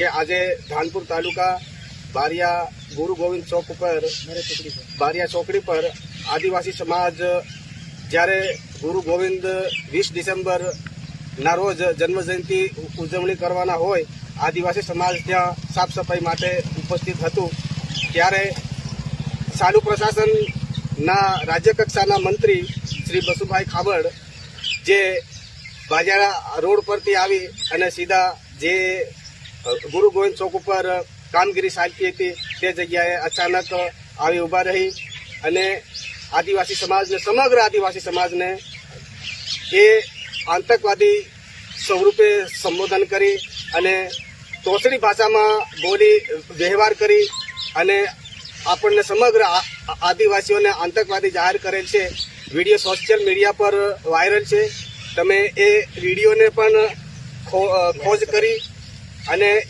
કે આજે ધાનપુર તાલુકા બારિયા ગુરુ ગોવિંદ ચોક ઉપર, બારિયા ચોકડી પર આદિવાસી સમાજ જ્યારે ગુરુ ગોવિંદ વીસ ડિસેમ્બર ના રોજ જન્મજયંતિ ઉજવણી કરવાના હોય, આદિવાસી સમાજ ત્યાં સાફ સફાઈ માટે ઉપસ્થિત હતું. ત્યારે સાલુ પ્રશાસનના રાજ્ય કક્ષાના મંત્રી શ્રી બસુભાઈ ખાબડ જે બાજારા રોડ પરથી આવી અને સીધા જે ગુરુ ગોવિંદ ચોક ઉપર કામગીરી ચાલતી હતી. તે જગ્યાએ અચાનક આવી ઊભા રહી અને આદિવાસી સમાજને, સમગ્ર આદિવાસી સમાજને એ આતંકવાદી સ્વરૂપે સંબોધન કરી અને તોસડી ભાષામાં બોલી વ્યવહાર કરી અને આપણને સમગ્ર આદિવાસીઓને આતંકવાદી જાહેર કરેલ છે. વીડિયો સોશિયલ મીડિયા પર વાયરલ છે. તમે એ વિડીયોને પણ ખોજ કરી અને